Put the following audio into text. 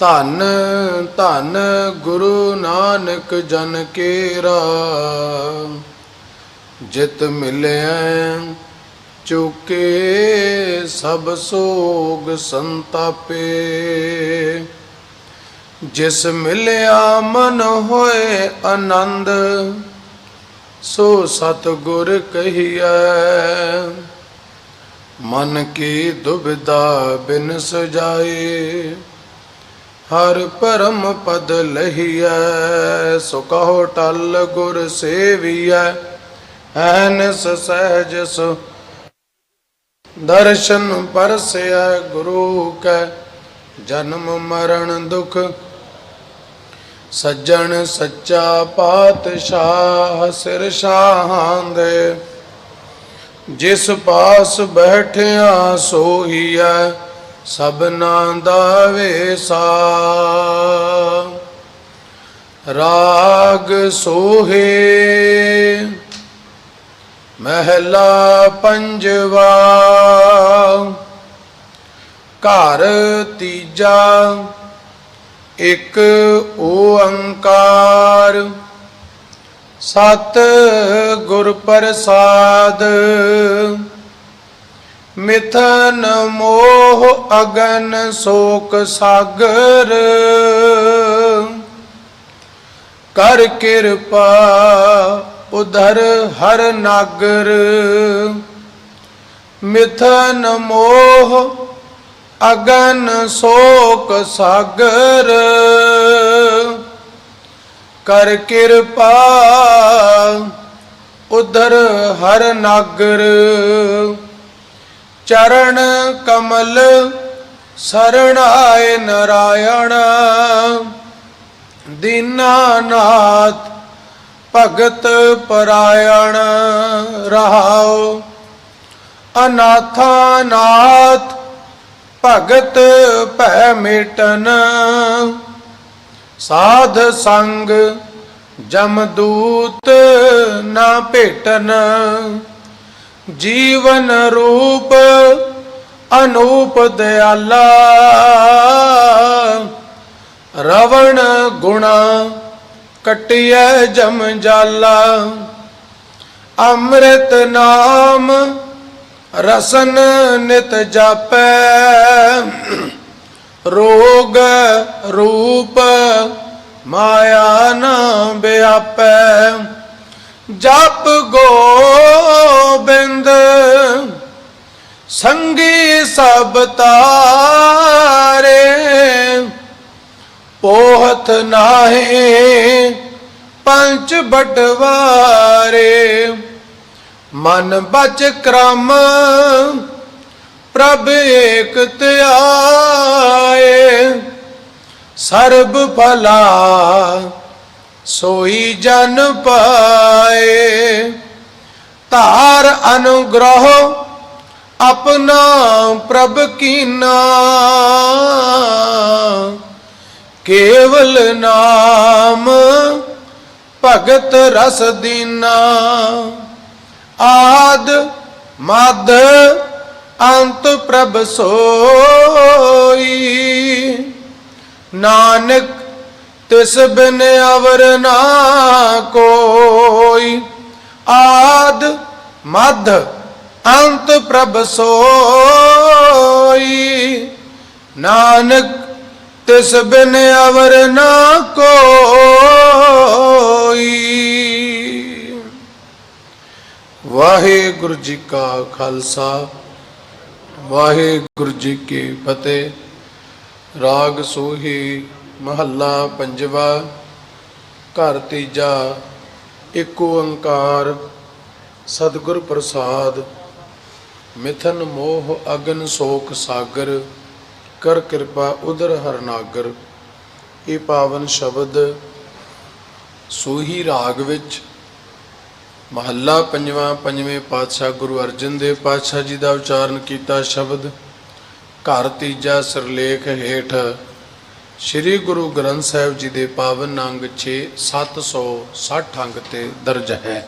ਧੰਨ ਧੰਨ ਗੁਰੂ ਨਾਨਕ ਜਨ ਕੇਰਾ। ਜਿਤ ਮਿਲਿਆ ਚੁਕੇ ਸਭ ਸੋਗ ਸੰਤਾਪੇ। ਜਿਸ ਮਿਲਿਆ ਮਨ ਹੋਏ ਆਨੰਦ, ਸੋ ਸਤ ਗੁਰ ਕਹੀਐ, ਮਨ ਕੀ ਦੁਬਿਧਾ ਬਿਨ ਸਜਾਏ। ਹਰ ਪਰਮ ਪਦ ਲਹੀਐ, ਸੋ ਕਹੋ ਟਲ ਗੁਰ ਸੇਵੀਐ। ਐਨਸ ਸਹਿਜ ਸੋ ਦਰਸ਼ਨ ਪਰਸਿਐ ਗੁਰੂ ਕੈ, ਜਨਮ ਮਰਨ ਦੁਖ ਸੱਜਣ ਸੱਚਾ ਪਾਤਸ਼ਾਹ ਸਿਰ ਸ਼ਾਹਾਂ ਦੇ ਜਿਸ ਪਾਸ ਬੈਠਿਆ ਸੋਹੀਐ ਸਭਨਾ ਦਾ ਵੇਸਾ ਰਾਗ ਸੋਹੇ। ਮਹਿਲਾ ਪੰਜਵਾ। ਘਰ ਤੀਜਾ। ਇੱਕ ਓੰਕਾਰ। ਸਤ ਗੁਰ ਪ੍ਰਸਾਦ। ਮਿਥਨ ਮੋਹ ਅਗਨ ਸ਼ੋਕ ਸਾਗਰ। ਕਰ ਕਿਰਪਾ ਉਧਰ ਹਰ ਨਾਗਰ। ਮਿਥਨ ਮੋਹ ਅਗਨ ਸ਼ੋਕ ਸਾਗਰ। ਕਰ ਕਿਰਪਾ ਉਧਰ ਹਰ ਨਾਗਰ। ਚਰਨ ਕਮਲ ਸਰਣਾਏ ਨਰਾਇਣ। ਦੀਨਾਨਾਥ ਭਗਤ ਪਰਾਇਣ, ਰਹਾਉ। ਅਨਾਥਾ ਭਗਤ ਭੈ ਮਿਟਨ। ਸਾਧ ਸੰਗ ਜਮਦੂਤ ਨਾ ਭੇਟਨ। ਜੀਵਨ ਰੂਪ ਅਨੂਪ ਦਿਆਲਾ, ਰਵਣ ਗੁਣਾ ਕਟਿਐ ਜਮ ਜਾਲਾ, ਅੰਮ੍ਰਿਤ ਨਾਮ ਰਸਨ ਨਿਤ ਜਾਪੈ, ਰੋਗ ਰੂਪ ਮਾਇਆ ਨਾ ਵਿਆਪੈ, ਜਪ ਗੋ ਸੰਗੀ ਸਭ ਤਾਰੇ, ਪੋਹਤ ਨਾਹੀ ਪੰਚ ਬਟਵਾਰੇ। ਮਨ ਬਚ ਕ੍ਰਮ, ਪ੍ਰਭ ਏਕ ਧਿਆਏ। ਸਰਬ ਭਲਾ ਸੋਈ ਜਨ ਪਾਏ। ਧਾਰ ਅਨੁਗ੍ਰਹ ਆਪਣਾ ਪ੍ਰਭ ਕੀਨਾ ਕੇਵਲ ਨਾਮ ਭਗਤ ਰਸ ਦੀਨਾ। ਆਦ ਮਦ ਅੰਤ ਪ੍ਰਭ ਸੋਈ। ਨਾਨਕ ਤਿਸ ਬਿਨ ਅਵਰ ਨਾ ਕੋਈ। ਆਦ ਮਦ ਅੰਤ ਪ੍ਰਭ ਸੋਈ। ਨਾਨਕ, ਤਿਸ ਬਿਨ ਅਵਰ ਨਾ ਕੋਈ। ਵਾਹਿਗੁਰੂ ਜੀ ਕਾ ਖਾਲਸਾ, ਵਾਹਿਗੁਰੂ ਜੀ ਕੀ ਫਤਿਹ। ਰਾਗ ਸੋਹੀ ਮਹੱਲਾ ਪੰਜਵਾ, ਘਰ ਤੀਜਾ ਏਕ ਓੰਕਾਰ। ਸਤਿਗੁਰ ਪ੍ਰਸਾਦ ਮਿਥਨ ਮੋਹ ਅਗਨ ਸ਼ੋਕ ਸਾਗਰ, ਕਰ ਕਿਰਪਾ ਉਦਰ ਹਰਨਾਗਰ ਇਹ ਪਾਵਨ ਸ਼ਬਦ ਸੂਹੀ ਰਾਗ ਵਿੱਚ ਮਹੱਲਾ ਪੰਜਵਾਂ, ਪੰਜਵੇਂ ਪਾਤਸ਼ਾਹ ਗੁਰੂ ਅਰਜਨ ਦੇਵ ਪਾਤਸ਼ਾਹ ਜੀ ਦਾ ਉਚਾਰਨ ਕੀਤਾ ਸ਼ਬਦ, ਘਰ ਤੀਜਾ ਸਿਰਲੇਖ ਹੇਠ, ਸ੍ਰੀ ਗੁਰੂ ਗ੍ਰੰਥ ਸਾਹਿਬ ਜੀ ਦੇ ਪਾਵਨ ਅੰਗ 6 760 ਅੰਗ ਤੇ ਦਰਜ ਹੈ।